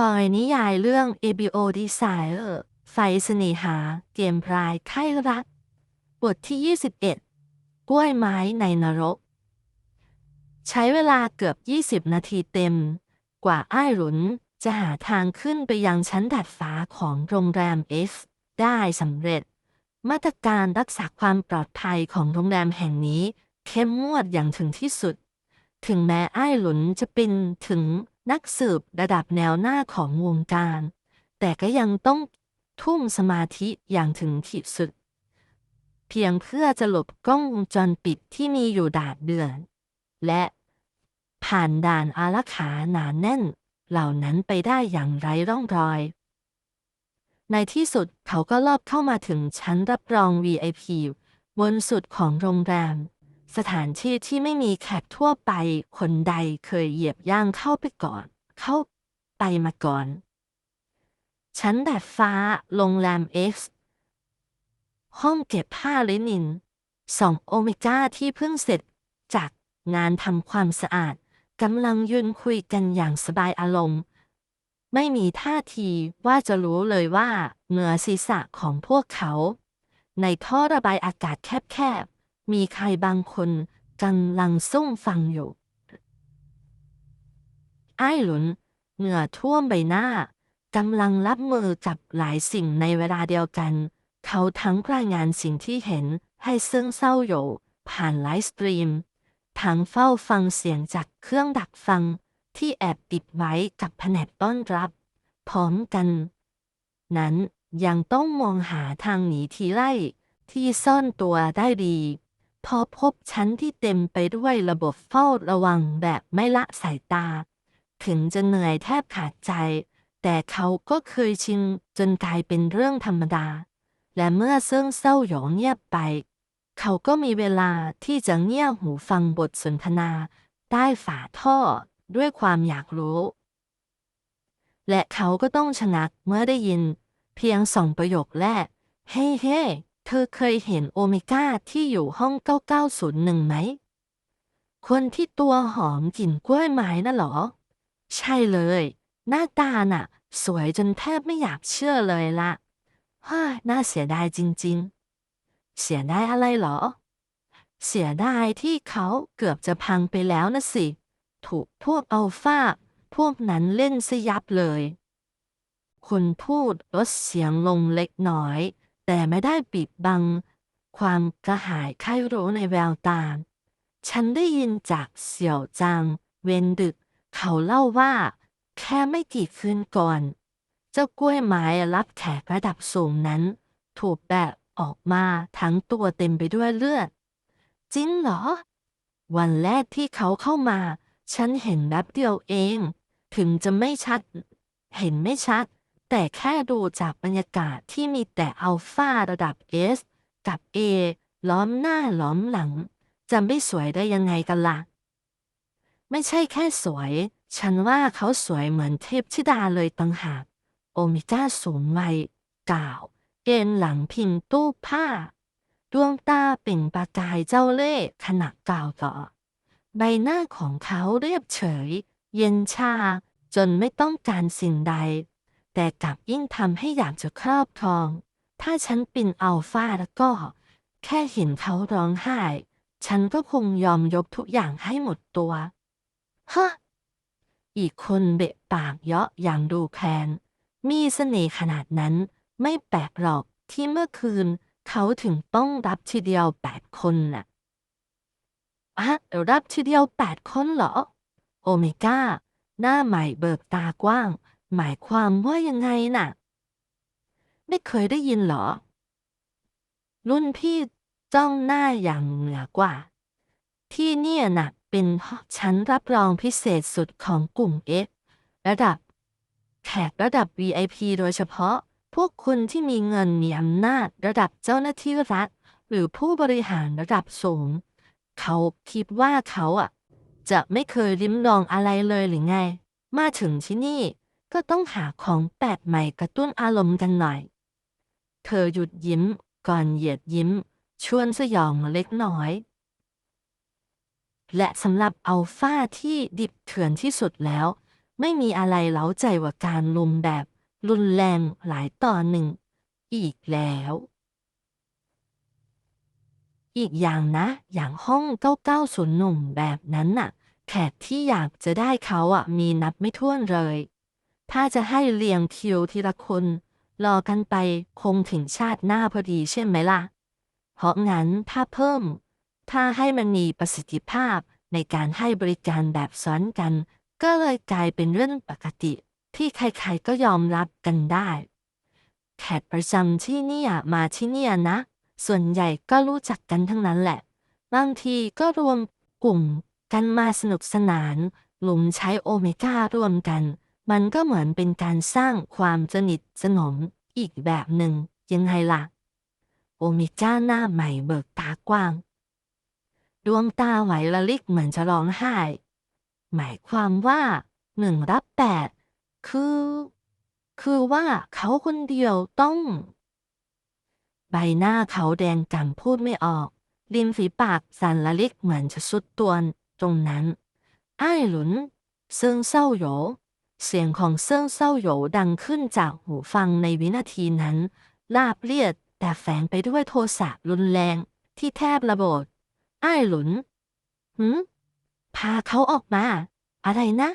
ปอยนิยายเรื่อง ABO Desire ไฟเสน่หา เกมพรายไข้รัก บทที่ 21 กล้วยไม้ในนรก ใช้เวลาเกือบ 20 นาทีเต็ม กว่าอ้ายหลุนจะหาทางขึ้นไปยังชั้นดาดฟ้าของโรงแรม F ได้สำเร็จ มาตรการรักษาความปลอดภัยของโรงแรมแห่งนี้ เข้มงวดอย่างถึงที่สุด ถึงแม้อ้ายหลุนจะเป็นถึง นักสืบระดับแนวหน้าของวงการ แต่ก็ยังต้องทุ่มสมาธิอย่างถึงที่สุด เพียงเพื่อจะหลบกล้องวงจรปิดที่มีอยู่ดาดเดือน และผ่านด่านอารักขาหนานแน่น เหล่านั้นไปได้อย่างไร้ร่องรอย ในที่สุดเขาก็ลอบเข้ามาถึงชั้นรับรอง VIP บนสุดของโรงแรม สถานที่ที่ไม่มีแขกทั่วไปคนใดเคยเหยียบย่างเข้าไปก่อน เข้าไปมาก่อน ชั้นดาดฟ้าโรงแรม X ห้องเก็บผ้าลินินสองโอเมก้าที่เพิ่งเสร็จจากงานทำความสะอาดกำลังยืนคุยกันอย่างสบายอารมณ์ ไม่มีท่าทีว่าจะรู้เลยว่าเหนือศีรษะของพวกเขา ในท่อระบายอากาศแคบ มีใครบางคนกำลังซุ่มฟังอยู่ ไอ้หลุน เหงื่อท่วมใบหน้ากำลังรับมือกับหลายสิ่งในเวลาเดียวกัน เขาทั้งรายงานสิ่งที่เห็นให้ซึ่งเศร้าโยผ่านไลฟ์สตรีม ทั้งเฝ้าฟังเสียงจากเครื่องดักฟังที่แอบติดไว้กับแผนกต้อนรับ พร้อมกัน นั้นยังต้องมองหาทางหนีทีไล่ที่ซ่อนตัวได้ดี พอพบชั้นที่เต็มไปด้วยระบบเฝ้าระวังแบบไม่ละสายตา ถึงจะเหนื่อยแทบขาดใจ แต่เขาก็เคยชินจนกลายเป็นเรื่องธรรมดา และเมื่อเซิ่งเศร้าหยองเงียบไป เขาก็มีเวลาที่จะเงี่ยหูฟังบทสนทนาใต้ฝาท่อด้วยความอยากรู้ และเขาก็ต้องชะงักเมื่อได้ยินเพียงสองประโยคแรก เฮ้เฮ้ เธอเคยเห็นโอเมก้าที่อยู่ห้อง 9901 ไหม คนที่ตัวหอมกลิ่นกล้วยไม้น่ะเหรอ ใช่เลย หน้าตาน่ะ สวยจนแทบไม่อยากเชื่อเลยละฮ่าน่าเสียดายจริง ๆ เสียดายอะไรเหรอ เสียดายที่เขาเกือบจะพังไปแล้วนะสิ ถูกพวกอัลฟาพวกนั้นเล่นซะยับเลยคนพูดลดเสียงลงเล็กน้อย แต่ไม่ได้ปิดบัง ความกระหายใครรู้ในแววตา ฉันได้ยินจากเสี่ยวจางเวนดึก เขาเล่าว่า แค่ไม่กี่คืนก่อน เจ้ากล้วยไม้รับแขกระดับสูงนั้น ถูกแบบออกมาทั้งตัวเต็มไปด้วยเลือด จริงเหรอ วันแรกที่เขาเข้ามา ฉันเห็นแป๊บเดียวเอง ถึงจะไม่ชัด เห็นไม่ชัด แต่แค่ดูจากบรรยากาศที่มีแต่อัลฟาระดับ S กับ A ล้อมหน้าล้อมหลัง จะไม่สวยได้ยังไงกันล่ะ ไม่ใช่แค่สวย ฉันว่าเขาสวยเหมือนเทพธิดาเลยต่างหาก โอเมก้าสูงวัยกล่าวเอ็นหลังพิงตู้ผ้า ดวงตาเป่งประกายเจ้าเล่ห์ขณะกล่าวต่อ ใบหน้าของเขาเรียบเฉย เย็นชา จนไม่ต้องการสิ่งใด แต่กลับยิ่งทำให้อยากจะครอบครอง ถ้าฉันเป็นอัลฟาแล้วก็ แค่เห็นเขาร้องไห้ ฉันก็คงยอมยกทุกอย่างให้หมดตัว ฮะ อีกคนเบะปากเยาะอย่างดูแคลน มีเสน่ห์ขนาดนั้นไม่แปลกหรอกที่เมื่อคืน เขาถึงต้องรับทีเดียวแปดคนน่ะอะรับทีเดียวแปดคนเหรอ โอเมก้า หน้าใหม่เบิกตากว้าง หมายความว่ายังไงน่ะ ไม่เคยได้ยินเหรอ รุ่นพี่จ้องหน้าอย่างเหนือกว่า ที่เนี่ยน่ะ เป็นชั้นรับรองพิเศษสุดของกลุ่ม X ระดับ แขกระดับ VIP โดยเฉพาะ พวกคุณที่มีเงินมีอำนาจระดับเจ้าหน้าที่รัฐ หรือผู้บริหารระดับสูง เขาคิดว่าเขาอะ จะไม่เคยริมลองอะไรเลยหรือไง มาถึงที่นี่ ก็ต้องหาของแปลกใหม่กระตุ้นอารมณ์กันหน่อย เธอหยุดยิ้ม ก่อนเหยียดยิ้ม ชวนสยองเล็กน้อย และสำหรับอัลฟาที่ดิบเถื่อนที่สุดแล้ว ไม่มีอะไรเล้าใจกว่าการลุมแบบ รุนแรงหลายต่อหนึ่ง อีกแล้ว อีกอย่างนะ อย่างห้อง 990หนุ่มแบบนั้นน่ะ แขกที่อยากจะได้เขาอะมีนับไม่ถ้วนเลย ถ้าจะให้เรียงคิวทีละคน รอกันไปคงถึงชาติหน้าพอดีใช่ไหมล่ะ เพราะงั้นถ้าเพิ่ม ถ้าให้มันมีประสิทธิภาพในการให้บริการแบบซ้อนกัน ก็เลยกลายเป็นเรื่องปกติ ที่ใครๆก็ยอมรับกันได้ แขกประจำที่นี่มาที่นี่นะ ส่วนใหญ่ก็รู้จักกันทั้งนั้นแหละ บางทีก็รวมกลุ่มกันมาสนุกสนานหลุมใช้โอเมก้าร่วมกัน มันก็เหมือนเป็นการสร้างความสนิทสนมอีกแบบหนึ่งยังไงล่ะ โอเมก้าหน้าใหม่เบิกตากว้าง ดวงตาไหวละลิกเหมือนจะร้องไห้ หมายความว่าหนึ่งรับแปดคือ คือว่าเขาคนเดียวต้อง ใบหน้าเขาแดงกำพูดไม่ออก ริมฝีปากสั่นละลิกเหมือนจะสุดตัวตรงนั้น ไอ้หลุนเซิงเศร้าโย เสียงของเซิงเศร้าโหยดังขึ้นจากหูฟังในวินาทีนั้นลาบเลียดแต่แฝงไปด้วยโทสะรุนแรงที่แทบระเบิดไอ้หลุนหืมพาเขาออกมา อะไรนะ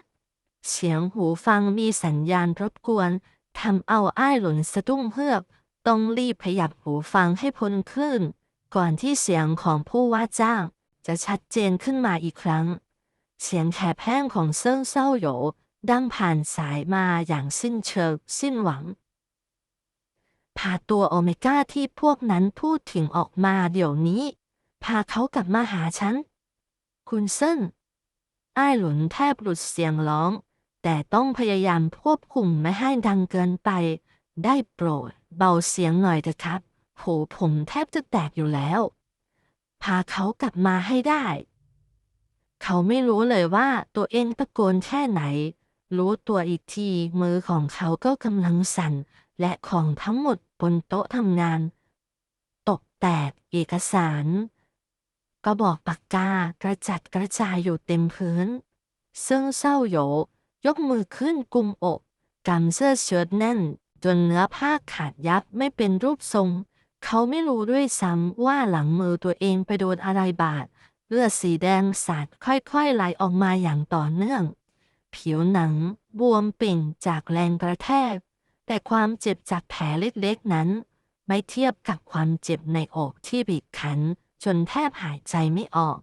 เสียงหูฟังมีสัญญาณรบกวนทำเอาไอ้หลุนสะดุ้งเฮือก ต้องรีบขยับหูฟังให้พ้นคลื่น ก่อนที่เสียงของผู้ว่าจ้าง จะชัดเจนขึ้นมาอีกครั้ง เสียงแขบแห้งของเซิ่งเศร้าโหย ดังผ่านสายมาอย่างสิ้นเชิงสิ้นหวัง พาตัวโอเมก้าที่พวกนั้นพูดถึงออกมาเดี๋ยวนี้ พาเขากลับมาหาฉัน คุณเซินไอ้หลุนแทบหลุดเสียงร้อง แต่ต้องพยายามควบคุมไม่ให้ดังเกินไป ได้โปรดเบาเสียงหน่อยเถอะครับหูผมแทบจะแตกอยู่แล้ว พาเขากลับมาให้ได้ เขาไม่รู้เลยว่าตัวเองตะโกนแค่ไหน รู้ตัวอีกทีมือของเขาก็กำลังสั่น และของทั้งหมดบนโต๊ะทำงาน ตกแตกเอกสารก็บอกปากกากระจัดกระจายอยู่เต็มพื้น ซึ่งเศร้าโหยยกมือขึ้นกุมอกกำเสื้อเชิ้ตแน่น จนเนื้อผ้าขาดยับไม่เป็นรูปทรง เขาไม่รู้ด้วยซ้ำว่าหลังมือตัวเองไปโดนอะไรบาดเลือดสีแดงสาดค่อยๆไหลออกมาอย่างต่อเนื่อง ผิวหนัง บวมเป่งจากแรงกระแทก แต่ความเจ็บจากแผลเล็กๆนั้น ไม่เทียบกับความเจ็บในอกที่บีบคั้น จนแทบหายใจไม่ออก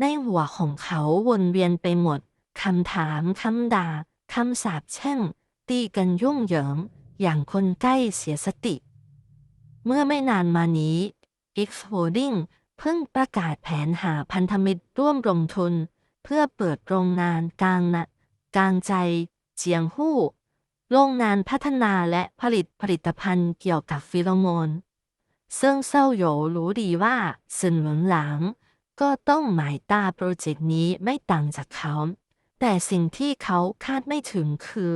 ในหัวของเขาวนเวียนไปหมดคำถามคำด่าคำสาปแช่งตีกันยุ่งเหยิง อย่างคนใกล้เสียสติ เมื่อไม่นานมานี้ X Holding เพิ่งประกาศแผนหาพันธมิตรร่วมลงทุน เพื่อเปิดโรงงานกลางนะกลางใจเจียงหู้ โรงงานพัฒนาและผลิตผลิตภัณฑ์เกี่ยวกับฟิโลโมน ซึ่งเซาโยรู้ดีว่าสินหวนหลางก็ต้องหมายตาโปรเจกต์นี้ไม่ต่างจากเขา แต่สิ่งที่เขาคาดไม่ถึงคือ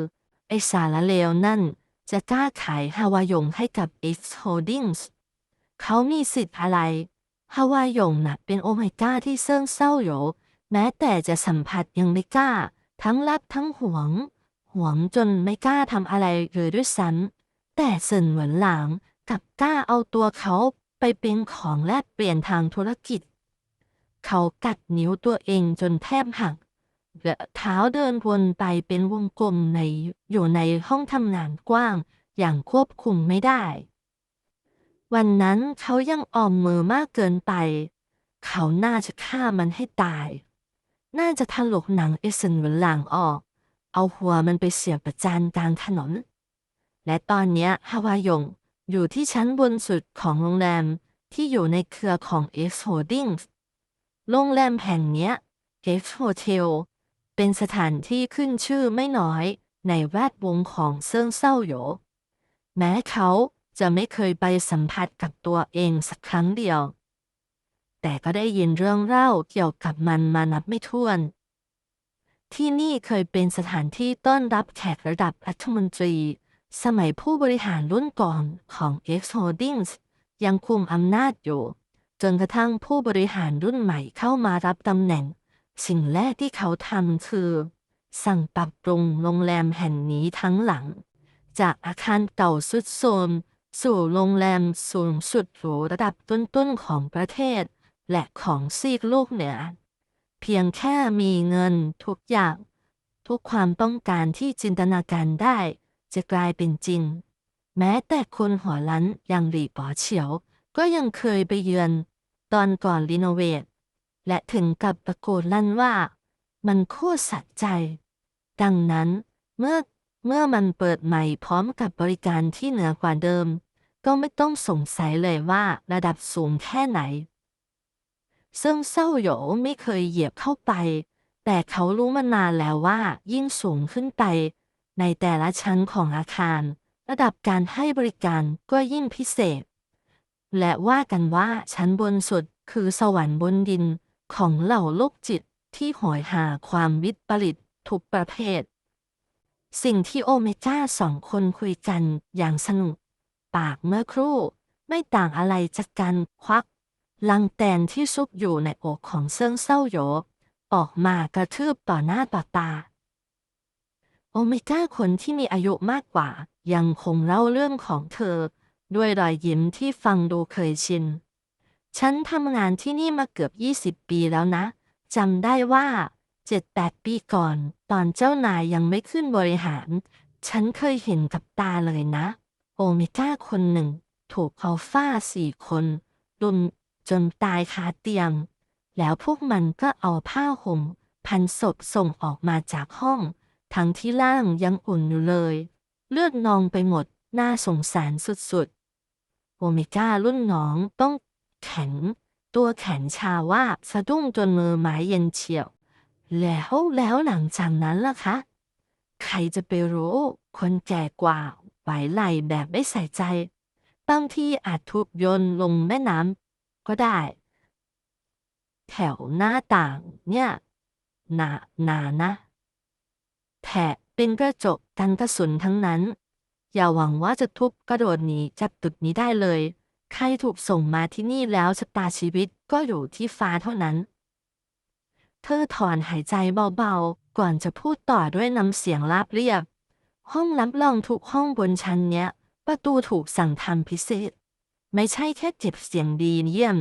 ไอสารเลวนั่นจะกล้าขายฮาวายงให้กับ X Holdings เขามีสิทธิ์อะไรฮาวายงน่ะเป็นโอเมก้าที่เซิ่งเศร้าโย แม้แต่จะสัมผัสยังไม่กล้า ทั้งรักทั้งหวง หวงจนไม่กล้าทำอะไรเลยด้วยซ้ำแต่เซินเหวินหลางกลับกล้าเอาตัวเขาไปเป็นของแลกเปลี่ยนทางธุรกิจ เขากัดนิ้วตัวเองจนแทบหักและเท้าเดินวนไปเป็นวงกลมในอยู่ในห้องทำงานกว้าง อย่างควบคุมไม่ได้ วันนั้นเขายังอ่อมมือมากเกินไป เขาน่าจะฆ่ามันให้ตาย น่าจะถลกหนังเอเซนหวนหลางออก เอาหัวมันไปเสียบประจานกลางถนน และตอนนี้ฮาวายงอยู่ที่ชั้นบนสุดของโรงแรมที่อยู่ในเครือของ X Holdings โรงแรมแห่งนี้ X Hotel เป็นสถานที่ขึ้นชื่อไม่น้อยในแวดวงของเซิงเศร้าโหยแม้เขาจะไม่เคยไปสัมผัสกับตัวเองสักครั้งเดียว แต่ก็ได้ยินเรื่องเล่าเกี่ยวกับมันมานับไม่ถ้วน ที่นี่เคยเป็นสถานที่ต้อนรับแขกระดับรัฐมนตรี สมัยผู้บริหารรุ่นก่อนของ X Holdings ยังคุมอำนาจอยู่ จนกระทั่งผู้บริหารรุ่นใหม่เข้ามารับตำแหน่ง สิ่งแรกที่เขาทำคือ สั่งปรับปรุงโรงแรมแห่งนี้ทั้งหลัง จากอาคารเก่าสุดโทรมสู่โรงแรมสูงสุดหรูระดับต้นๆของประเทศ และของซีกโลกเหนือ เพียงแค่มีเงินทุกอย่าง ทุกความต้องการที่จินตนาการได้ จะกลายเป็นจริง แม้แต่คนหัวลันอย่างหลี่ป๋อเฉียว ก็ยังเคยไปเยือนตอนก่อนรีโนเวทและถึงกับตะโกนลั่นว่า มันโคตรสะใจ ดังนั้นเมื่อเมื่อมันเปิดใหม่พร้อมกับบริการที่เหนือกว่าเดิม ก็ไม่ต้องสงสัยเลยว่าระดับสูงแค่ไหน ซึ่งเศร้าโหยไม่เคยเหยียบเข้าไป แต่เขารู้มานานแล้วว่ายิ่งสูงขึ้นไป ในแต่ละชั้นของอาคาร ระดับการให้บริการก็ยิ่งพิเศษ และว่ากันว่าชั้นบนสุดคือสวรรค์บนดินของเหล่าโลกจิตที่หอยหาความวิปริตทุกประเภท สิ่งที่โอเมก้าสองคนคุยกันอย่างสนุก ปากเมื่อครู่ ไม่ต่างอะไรจากการควัก ลังแตนที่ซุกอยู่ในอกของเซิงเศร้าโยออกมากระทืบต่อหน้าต่อตา โอเมก้าคนที่มีอายุมากกว่า ยังคงเล่าเรื่องของเธอ ด้วยรอยยิ้มที่ฟังดูเคยชิน ฉันทำงานที่นี่มาเกือบ 20 ปีแล้วนะจำได้ว่า 7-8 ปีก่อน ตอนเจ้านายยังไม่ขึ้นบริหาร ฉันเคยเห็นกับตาเลยนะ โอเมก้าคนหนึ่ง ถูกอัลฟาสี่คนรุม จนตายคาเตียง แล้วพวกมันก็เอาผ้าห่ม พันศพส่งออกมาจากห้อง ทั้งที่ล่างยังอุ่นอยู่เลย เลือดนองไปหมดน่าสงสารสุดๆ โอเมก้ารุ่นน้องต้องแข็ง ตัวแข็งชาว่าสะดุ้งจนมือไม้เย็นเฉียว แล้วแล้วหลังจากนั้นล่ะคะ ใครจะไปรู้ คนแก่กว่าไหวไหลแบบไม่ใส่ใจบางทีอาจถูกโยนลงแม่น้ำ ก็ได้ แถวหน้าต่างเนี่ยหนาหนานะแถะเป็นกระจกกันกระสุนทั้งนั้น อย่าหวังว่าจะทุบกระโดดหนีจากตึกนี้ได้เลย ใครถูกส่งมาที่นี่แล้วชะตาชีวิตก็อยู่ที่ฟ้าเท่านั้น เธอถอนหายใจเบาๆ ก่อนจะพูดต่อด้วยน้ำเสียงราบเรียบ ห้องรับรองทุกห้องบนชั้นเนี้ย ประตูถูกสั่งทำพิเศษ ไม่ใช่แค่เจ็บเสียงดีเยี่ยม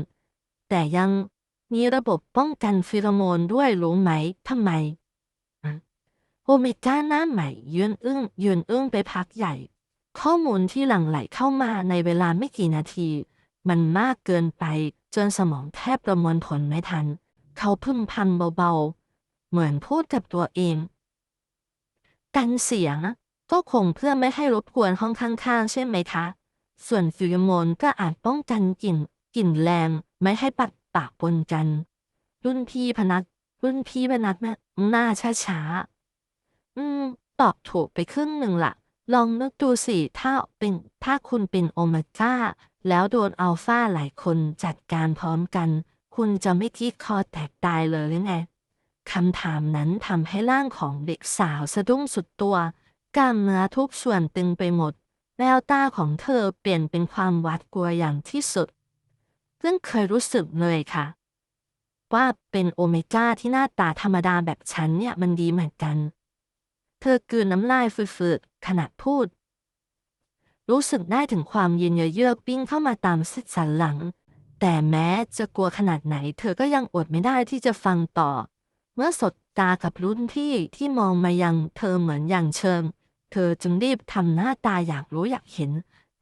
แต่ยังมีระบบป้องกันฟิโรโมนด้วยรู้ไหมทำไม โอเมก้าหน้าใหม่ยืนอึ้งยืนอึ้งไปพักใหญ่ ข้อมูลที่หลั่งไหลเข้ามาในเวลาไม่กี่นาที มันมากเกินไปจนสมองแทบประมวลผลไม่ทัน เขาพึมพำเบาๆ เหมือนพูดกับตัวเอง กันเสียงก็คงเพื่อไม่ให้รบกวนห้องข้างๆใช่ไหมคะ ส่วนฟิโรโมนก็อาจป้องกันกลิ่นกลิ่นแรงไม่ให้ปัดปากปนกัน รุ่นพี่พนัก รุ่นพี่พนักแม่หน้าช้าๆอืม ตอบถูกไปครึ่งหนึ่งละลองนึกดูสิ ถ้าเป็นถ้าคุณเป็นโอเมก้า แล้วโดนอัลฟาหลายคนจัดการพร้อมกัน คุณจะไม่คิดคอแตกตายเลยหรือไงคำถามนั้นทำให้ร่างของเด็กสาวสะดุ้งสุดตัวกล้ามเนื้อทุกส่วนตึงไปหมด แววตาของเธอเปลี่ยนเป็นความหวาดกลัวอย่างที่สุดซึ่งเคยรู้สึกเลยค่ะ ว่าเป็นโอเมก้าที่หน้าตาธรรมดาแบบฉันเนี่ยมันดีเหมือนกัน เธอกลืนน้ำลายฝืดๆขณะพูด รู้สึกได้ถึงความเย็นเยือกปิ้งเข้ามาตามเส้นสันหลัง แต่แม้จะกลัวขนาดไหน เธอก็ยังอดไม่ได้ที่จะฟังต่อ เมื่อสดตากับรุ่นพี่ที่มองมายังเธอเหมือนอย่างเชิง เธอจึงรีบทำหน้าตาอยากรู้อยากเห็น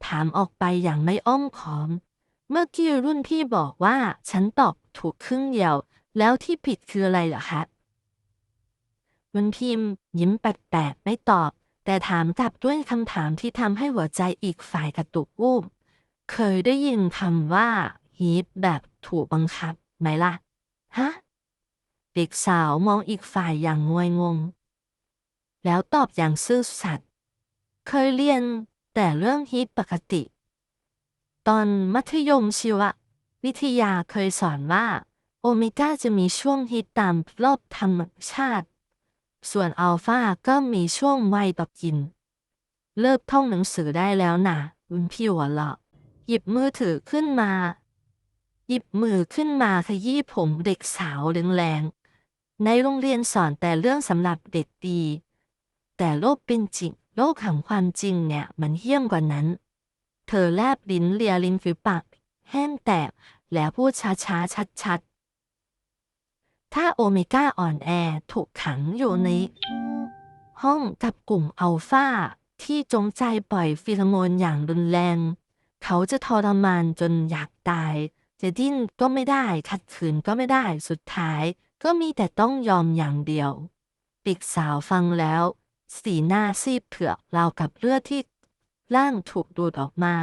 ถามออกไปอย่างไม่อ้อมค้อม เมื่อกี้รุ่นพี่บอกว่าฉันตอบถูกครึ่งเดียว แล้วที่ผิดคืออะไรเหรอคะรุ่นพิมพ์ยิ้มแปลกๆไม่ตอบ แต่ถามกลับด้วยคำถามที่ทำให้หัวใจอีกฝ่ายกระตุกวูบเคยได้ยินคำว่าฮีทแบบถูกบังคับไหมล่ะ ฮะ เด็กสาวมองอีกฝ่ายอย่างงวยงง แล้วตอบอย่างซื่อสัตย์เคยเรียนแต่เรื่องฮีทปกติ ตอนมัธยมชีววิทยาเคยสอนว่า โอเมก้าจะมีช่วงฮีทตามรอบธรรมชาติ ส่วนอัลฟาก็มีช่วงวัยต่อกิน เลิกท่องหนังสือได้แล้วนะรุ่นพี่หัวเราะหยิบมือถือขึ้นมา หยิบมือขึ้นมาขยี้ผมเด็กสาวแรงๆในโรงเรียนสอนแต่เรื่องสำหรับเด็กดี แต่โลกเป็นจริง โลกของความจริงเนี่ย มันเยี่ยมกว่านั้น เธอแลบลิ้นเลียริมฝีปากแห้งแตกแล้วพูดช้าๆ ชัดๆ ถ้าโอเมก้าอ่อนแอถูกขังอยู่ในห้องกับกลุ่มอัลฟาที่จงใจปล่อยฟีโรโมนอย่างรุนแรง เขาจะทรมานจนอยากตาย จะดิ้นก็ไม่ได้ ขัดขืนก็ไม่ได้สุดท้าย ก็มีแต่ต้องยอมอย่างเดียว ปิกสาวฟังแล้ว สีหน้าซีดเผือกราวกับเลือดที่ร่างถูกดูดออกมา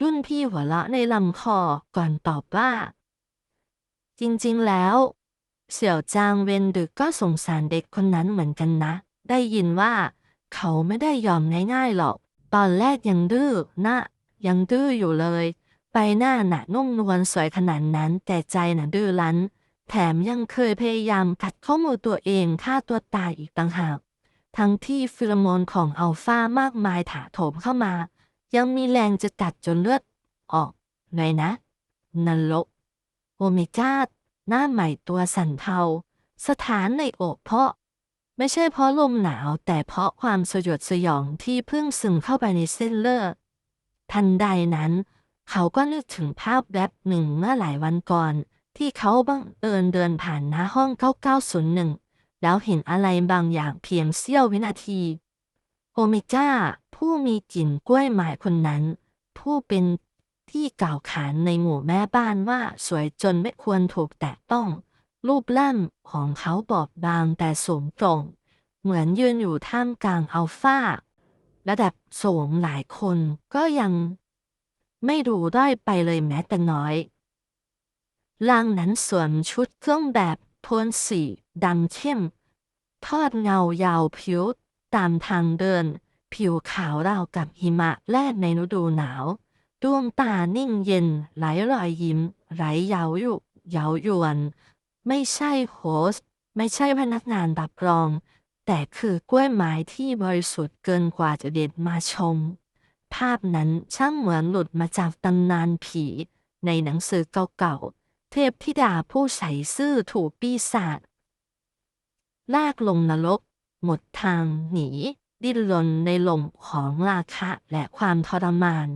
รุ่นพี่หัวเราะในลำคอก่อนตอบว่า จริงๆแล้ว เสี่ยวจางเวนดึกก็สงสารเด็กคนนั้นเหมือนกันนะ ได้ยินว่า เขาไม่ได้ยอมง่ายๆหรอก ตอนแรกยังดื้อนะ ยังดื้ออยู่เลย ใบหน้าหนะนุ่มนวลสวยขนาดนั้นแต่ใจหน่ะดื้อรั้น แถมยังเคยพยายามกัดข้อมือตัวเองฆ่าตัวตายอีกต่างหาก ทั้งที่ฟิโรโมนของอัลฟามากมายถาโถมเข้ามา ยังมีแรงจะกัดจนเลือดออกเลยนะนรกโอเมก้าหน้าใหม่ตัวสั่นเทา สถานในอกเพราะ ไม่ใช่เพราะลมหนาว แต่เพราะความสยดสยองที่เพิ่งซึมเข้าไปในเส้นเลือดทันใดนั้น เขาก็นึกถึงภาพแวบหนึ่งเมื่อหลายวันก่อน ที่เขาบังเอิญเดินผ่านหน้าห้อง 9901 แล้วเห็นอะไรบางอย่างเพียงเสี้ยววินาที โอเมก้า ผู้มีกลิ่นกล้วยไม้คนนั้น ผู้เป็นที่กล่าวขานในหมู่แม่บ้านว่าสวยจนไม่ควรถูกแตะต้อง รูปร่างของเขาบอบบางแต่สูงตรง เหมือนยืนอยู่ท่ามกลางอัลฟาระดับสูงหลายคนก็ยัง ไม่ดูได้ไปเลยแม้แต่น้อย ร่างนั้นสวมชุดเครื่องแบบโทนสีดำเข้ม ทอดเงายาวผิวตามทางเดิน ผิวขาวราวกับหิมะแลดในฤดูหนาว ดวงตานิ่งเย็นไหลรอยยิ้มไหลเยายุเยายวน ไม่ใช่โฮสไม่ใช่พนักงานรับรอง แต่คือกล้วยไม้ที่บริสุทธิ์เกินกว่าจะเด็ดมาชม ภาพนั้นช่างเหมือนหลุดมาจากตำนานผีในหนังสือเก่าๆ เทพธิดาผู้ใส่ซื่อถูกปีศาจลากลงนรก หมดทางหนี ดิ้นรนในลมของราคะและความทรมาน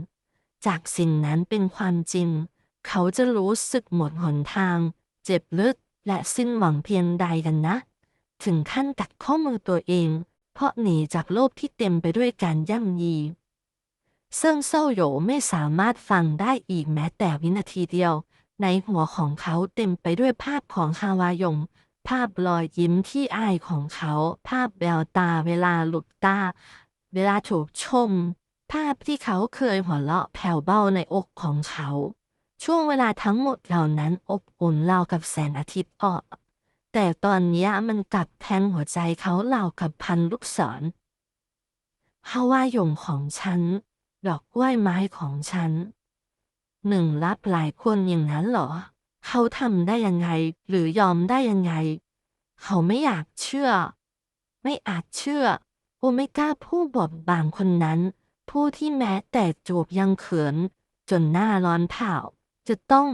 จากสิ่งนั้นเป็นความจริง เขาจะรู้สึกหมดหนทาง เจ็บลึกและสิ้นหวังเพียงใดกันนะ ถึงขั้นกัดข้อมือตัวเอง เพราะหนีจากโลกที่เต็มไปด้วยการย่ำยีซึ่งเซาโหยไม่สามารถฟังได้อีกแม้แต่วินาทีเดียว ในหัวของเขาเต็มไปด้วยภาพของฮาวายง ภาพรอยยิ้มที่อายของเขา ภาพแววตาเวลาหลุดตา เวลาถูกชม ภาพที่เขาเคยหัวเราะแผ่วเบาในอกของเขา ช่วงเวลาทั้งหมดเหล่านั้นอบอุ่นราวกับแสงอาทิตย์ออกแต่ตอนนี้มันกลับแทงหัวใจเขาเรากับพันลูกศรฮาวายงของฉัน ดอกกล้วยไม้ของฉัน หนึ่งรับหลายคนอย่างนั้นเหรอ เขาทำได้ยังไง หรือยอมได้ยังไง เขาไม่อยากเชื่อ ไม่อาจเชื่อโอเมก้าผู้บอบบางคนนั้น ผู้ที่แม้แต่จูบยังเขิน จนหน้าร้อนเผาจะต้อง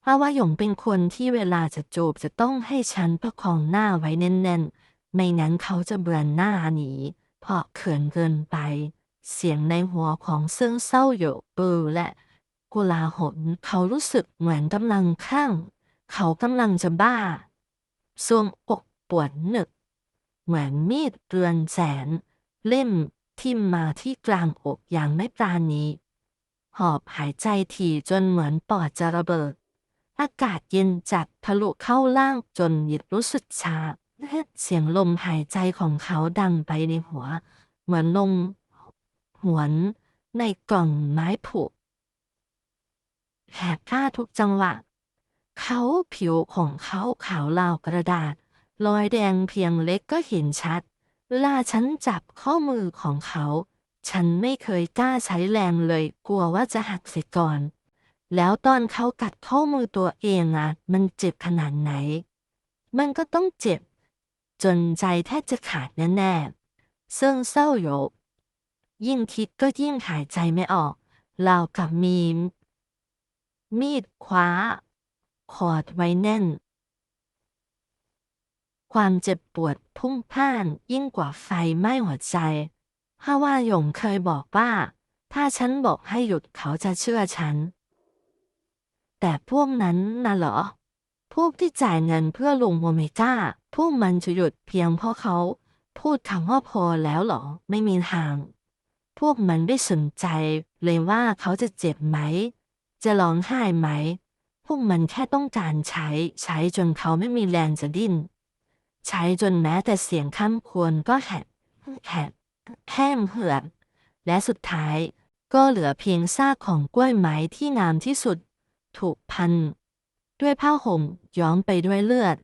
เพราะว่าหยงเป็นคนที่เวลาจะจูบจะต้องให้ฉันประคองหน้าไว้แน่นๆ ไม่งั้นเขาจะเบือนหน้าหนีเพราะเขินเกินไป เสียงในหัวของเซิงเศร้าโยปือและ กุลาหนเขารู้สึกเหมือนกำลังข้าง เขากำลังจะบ้าทรวงอกปวดหนึก เหมือนมีดเรือนแสน เล่มทิ่มมาที่กลางอกอย่างไม่ปราณีหอบหายใจถี่จนเหมือนปอดจะระเบิด อากาศเย็นจัดทะลุเข้าล่างจนหยิดรู้สึกชาเสียงลมหายใจของเขาดังไปในหัว เหมือนลมหวนในกล่องไม้ผุ แหบผ้าทุกจังหวะ เขาผิวของเขาขาวลาวกระดาษ รอยแดงเพียงเล็กก็เห็นชัด เวลาฉันจับข้อมือของเขา ฉันไม่เคยกล้าใช้แรงเลย กลัวว่าจะหักเสียก่อน แล้วตอนเขากัดข้อมือตัวเองอะมันเจ็บขนาดไหน มันก็ต้องเจ็บ จนใจแทบจะขาดแน่ๆซึ่งเศร้าโยยิ่งคิดก็ยิ่งหายใจไม่ออกเรากับมีม มีดคว้าคอดไว้แน่น ความเจ็บปวดพุ่งพ่านยิ่งกว่าไฟไหม้หัวใจฮาว่าหยงเคยบอกว่า ถ้าฉันบอกให้หยุดเขาจะเชื่อฉัน แต่พวกนั้นน่ะเหรอ พวกที่จ่ายเงินเพื่อลงโมเมก้า พวกมันจะหยุดเพียงเพราะเขา พูดคำว่าพอแล้วเหรอ ไม่มีทาง พวกมันไม่สนใจเลยว่าเขาจะเจ็บไหม จะร้องไห้ไหม พวกมันแค่ต้องการใช้ ใช้จนเขาไม่มีแรงจะดิ้น ใช้จนแม้แต่เสียงข้ามควรก็แหบแหบแห้มเหือดและสุดท้ายก็เหลือเพียงซากของกล้วยไม้ที่งามที่สุด ถูกพัน ด้วยผ้าห่มย้อมไปด้วยเลือด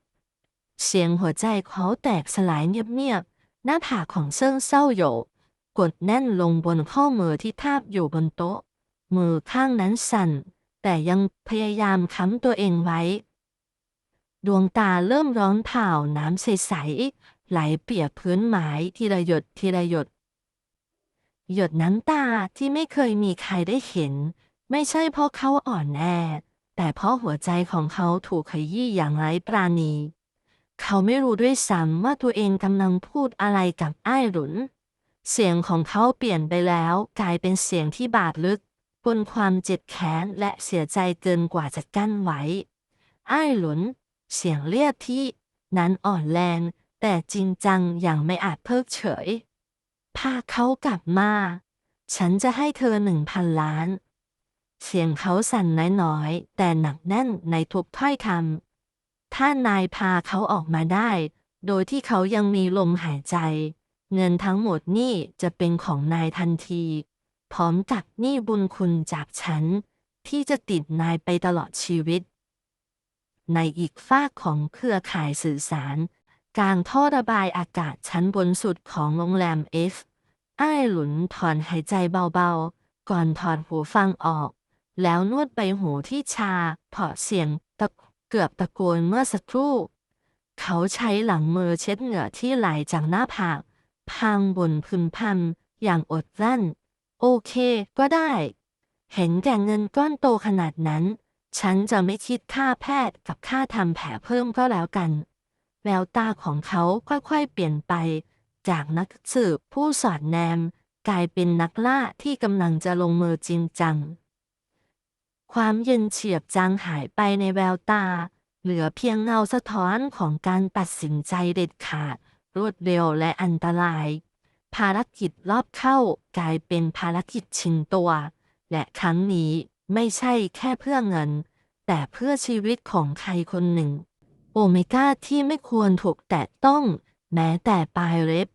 เสียงหัวใจเขาแตกสลายเงียบๆหน้าผากของเซิงเศร้าโยกกดแน่นลงบนข้อมือที่ทาบอยู่บนโต๊ะ มือข้างนั้นสั่น แต่ยังพยายามค้ำตัวเองไว้ ดวงตาเริ่มร้อนเผาน้ำใสๆไหลเปียกพื้นไม้ทีละหยดทีละหยด หยดน้ำตาที่ไม่เคยมีใครได้เห็น ไม่ใช่เพราะเขาอ่อนแอแต่เพราะหัวใจของเขาถูกขยี้อย่างไร้ปราณี เขาไม่รู้ด้วยซ้ำว่าตัวเองกำลังพูดอะไรกับไอ้หลุน เสียงของเขาเปลี่ยนไปแล้วกลายเป็นเสียงที่บาดลึก บนความเจ็บแค้นและเสียใจเกินกว่าจะกั้นไว้อ้ายหลุน เสียงเรียกที่นั้นอ่อนแรงแต่จริงจังอย่างไม่อาจเพิกเฉย พาเขากลับมา ฉันจะให้เธอหนึ่งพันล้าน เสียงเขาสั่นน้อยๆ แต่หนักแน่นในทุกถ้อยคำ ถ้านายพาเขาออกมาได้ โดยที่เขายังมีลมหายใจ เงินทั้งหมดนี่จะเป็นของนายทันที พร้อมกับหนี้บุญคุณจากฉัน ที่จะติดนายไปตลอดชีวิต ในอีกฝากของเครือข่ายสื่อสาร กางท่อระบายอากาศชั้นบนสุดของโรงแรมเอฟอ้ายหลุนถอนหายใจเบาๆ ก่อนถอดหูฟังออก แล้วนวดใบหูที่ชาเพราะเสียงตะเกือบตะโกนเมื่อสักครู่ เขาใช้หลังมือเช็ดเหงื่อที่ไหลจากหน้าผากพังบนพึมพำอย่างอดกลั้น โอเคก็ได้ เห็นแก่เงินก้อนโตขนาดนั้น ฉันจะไม่คิดค่าแพทย์กับค่าทำแผลเพิ่มก็แล้วกัน แววตาของเขาค่อยๆเปลี่ยนไป จากนักสืบผู้สอดแนม กลายเป็นนักล่าที่กำลังจะลงมือจริงจัง ความเย็นเฉียบจางหายไปในแววตา เหลือเพียงเงาสะท้อนของการตัดสินใจเด็ดขาด รวดเร็วและอันตราย ภารกิจรอบเข้ากลายเป็นภารกิจชิงตัว และครั้งนี้ไม่ใช่แค่เพื่อเงิน แต่เพื่อชีวิตของใครคนหนึ่ง โอเมก้าที่ไม่ควรถูกแตะต้อง แม้แต่ปลายเล็บ